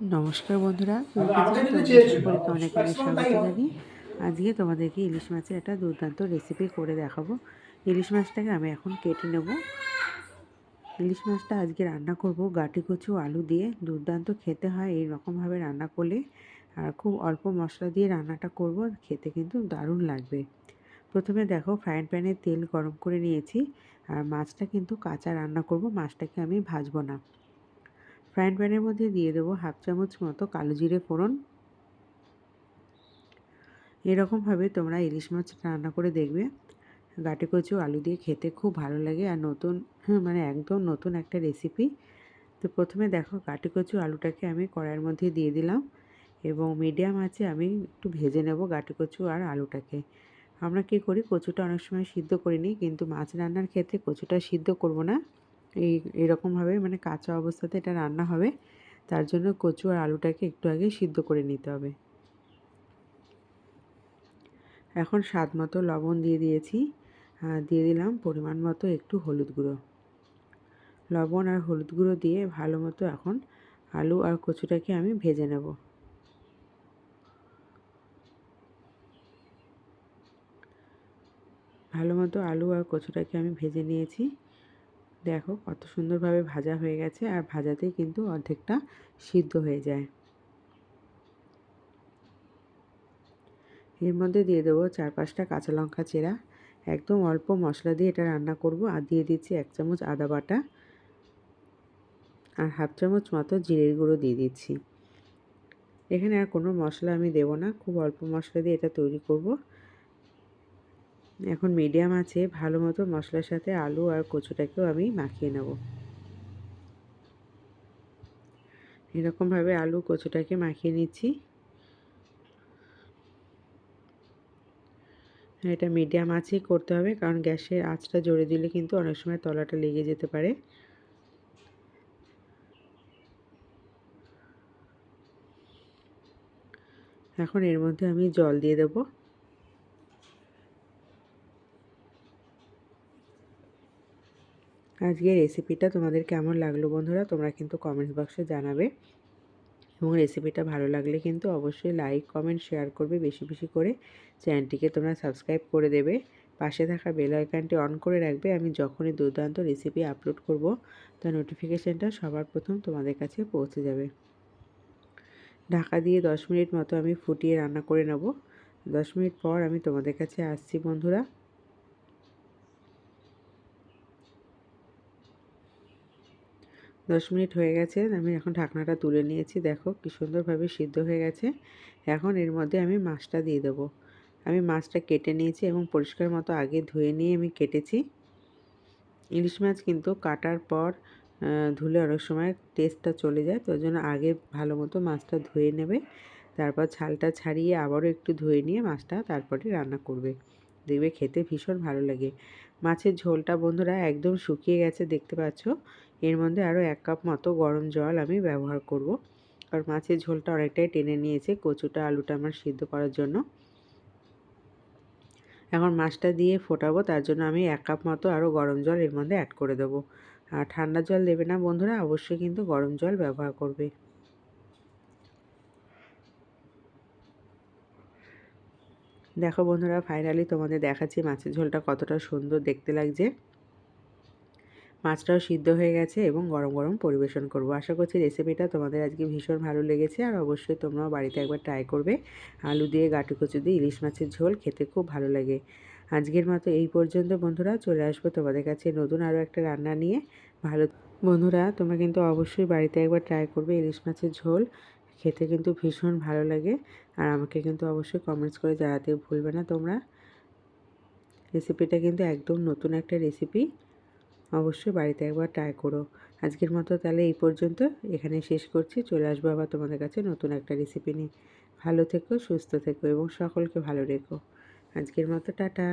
নমস্কার বন্ধুরা। পরীক্ষা অনেক অনেক স্বাগত জানি আজকে তোমাদেরকে ইলিশ মাছের একটা দুর্দান্ত রেসিপি করে দেখাবো। ইলিশ মাছটাকে আমি এখন কেটে নেব। ইলিশ মাছটা আজকে রান্না করব গাটি কচু আলু দিয়ে। দুর্দান্ত খেতে হয় এই রকমভাবে রান্না করলে। আর খুব অল্প মশলা দিয়ে রান্নাটা করব খেতে কিন্তু দারুণ লাগবে। প্রথমে দেখো ফ্রাইং প্যানে তেল গরম করে নিয়েছি। আর মাছটা কিন্তু কাঁচা রান্না করব মাছটাকে আমি ভাজবো না। ফ্রাইং প্যানের মধ্যে দিয়ে দেবো হাফ চামচ মতো কালো জিরে ফোড়ন। এরকমভাবে তোমরা ইলিশ মাছ রান্না করে দেখবে। গাটে কচু, আলু দিয়ে খেতে খুব ভালো লাগে আর নতুন মানে একদম নতুন একটা রেসিপি তো প্রথমে দেখো গাটে কচু, আলুটাকে আমি কড়াইয়ের মধ্যে দিয়ে দিলাম এবং মিডিয়াম আছে আমি একটু ভেজে নেব গাটে কচু আর আলুটাকে। আমরা কী করি, কচুটা অনেক সময় সিদ্ধ করে নিই কিন্তু মাছ রান্নার ক্ষেত্রে কচুটা সিদ্ধ করব না। এই এরকমভাবে মানে কাঁচা অবস্থাতে এটা রান্না হবে। তার জন্য কচু আর আলুটাকে একটু আগে সিদ্ধ করে নিতে হবে। এখন স্বাদ মতো লবণ দিয়ে দিয়েছি। দিয়ে দিলাম পরিমাণ মতো একটু হলুদ গুঁড়ো। লবণ আর হলুদ গুঁড়ো দিয়ে ভালো মতো এখন আলু আর কচুটাকে আমি ভেজে নেব। ভালো মতো আলু আর কচুটাকে আমি ভেজে নিয়েছি। দেখো কত সুন্দরভাবে ভাজা হয়ে গেছে আর ভাজাতেই কিন্তু অর্ধেকটা সিদ্ধ হয়ে যায়। এর মধ্যে দিয়ে দেবো চার পাঁচটা কাঁচা লঙ্কা চেরা, একদম অল্প মশলা দিয়ে এটা রান্না করব আর দিয়ে দিচ্ছি এক চামচ আদা বাটা আর হাফ চামচ মতো জিরের গুঁড়ো দিয়ে দিচ্ছি। এখানে আর কোনো মশলা আমি দেব না, খুব অল্প মশলা দিয়ে এটা তৈরি করব। এখন মিডিয়াম আছে, ভালো মতো মশলার সাথে আলু আর কচুটাকেও আমি মাখিয়ে নেব। এরকমভাবে আলু, কচুটাকে মাখিয়ে নিচ্ছি। এটা মিডিয়াম আঁচেই করতে হবে, কারণ গ্যাসের আঁচটা জোরে দিলে কিন্তু অনেক সময় তলাটা লেগে যেতে পারে। এখন এর মধ্যে আমি জল দিয়ে দেবো। আজকের রেসিপিটা তোমাদের কেমন লাগল বন্ধুরা, তোমরা কিন্তু কমেন্টস বক্সে জানাবে। এবং রেসিপিটা ভালো লাগলে কিন্তু অবশ্যই লাইক কমেন্ট শেয়ার করবে বেশি বেশি করে। চ্যানেলটিকে তোমরা সাবস্ক্রাইব করে দেবে। পাশে থাকা বেল আইকনটি অন করে রাখবে। আমি যখনই দুর্দান্ত রেসিপি আপলোড করব তার নোটিফিকেশানটা সবার প্রথম তোমাদের কাছে পৌঁছে যাবে। ঢাকা দিয়ে দশ মিনিট মতো আমি ফুটিয়ে রান্না করে নেব। দশ মিনিট পর আমি তোমাদের কাছে আসছি বন্ধুরা। দশ মিনিট হয়ে গেছে, আমি এখন ঢাকনাটা তুলে নিয়েছি। দেখো কী সুন্দরভাবে সিদ্ধ হয়ে গেছে। এখন এর মধ্যে আমি মাছটা দিয়ে দেবো। আমি মাছটা কেটে নিয়েছি এবং পরিষ্কার মতো আগে ধুয়ে নিয়ে আমি কেটেছি। ইলিশ মাছ কিন্তু কাটার পর ধুলে অনেক সময় টেস্টটা চলে যায়, তো জন্য আগে ভালো মতো মাছটা ধুয়ে নেবে। তারপর ছালটা ছাড়িয়ে আবারও একটু ধুয়ে নিয়ে মাছটা তারপরে রান্না করবে। দেখবে খেতে ভীষণ ভালো লাগে। মাছের ঝোলটা বন্ধুরা একদম শুকিয়ে গেছে, দেখতে পাচ্ছ? এর মধ্যে আরও এক কাপ মতো গরম জল আমি ব্যবহার করব। আর মাছের ঝোলটা অনেকটাই টেনে নিয়েছে, কচুটা, আলুটা আমার সিদ্ধ করার জন্য। এখন মাছটা দিয়ে ফোটাবো, তার জন্য আমি এক কাপ মতো আরও গরম জল এর মধ্যে অ্যাড করে দেবো। আর ঠান্ডা জল দেবে না বন্ধুরা, অবশ্যই কিন্তু গরম জল ব্যবহার করবে। দেখো বন্ধুরা ফাইনালি তোমাদের দেখাচ্ছি মাছের ঝোলটা কতটা সুন্দর দেখতে লাগছে। মাছটাও সিদ্ধ হয়ে গেছে এবং গরম গরম পরিবেশন করব। আশা করছি রেসিপিটা তোমাদের আজকে ভীষণ ভালো লেগেছে আর অবশ্যই তোমরাও বাড়িতে একবার ট্রাই করবে। আলু দিয়ে গাটি কচু দিয়ে ইলিশ মাছের ঝোল খেতে খুব ভালো লাগে। আজকের মতো এই পর্যন্ত বন্ধুরা, চলে আসব তোমাদের কাছে নতুন আরও একটা রান্না নিয়ে। ভালো বন্ধুরা, তোমরা কিন্তু অবশ্যই বাড়িতে একবার ট্রাই করবে ইলিশ মাছের ঝোল। খেতে কিন্তু ভীষণ ভালো লাগে। আর আমাকে কিন্তু অবশ্যই কমেন্টস করে জানাতে ভুলবে না তোমরা। রেসিপিটা কিন্তু একদম নতুন একটা রেসিপি অবশ্যই বাড়িতে একবার ট্রাই করো। আজকের মতো তাহলে এই পর্যন্ত। এখানে শেষ করছি। চলে আসব আবার তোমাদের কাছে নতুন একটা রেসিপি নিয়ে। ভালো থেকো, সুস্থ থেকো এবং সকলকে ভালো রেখো। আজকের মতো টাটা।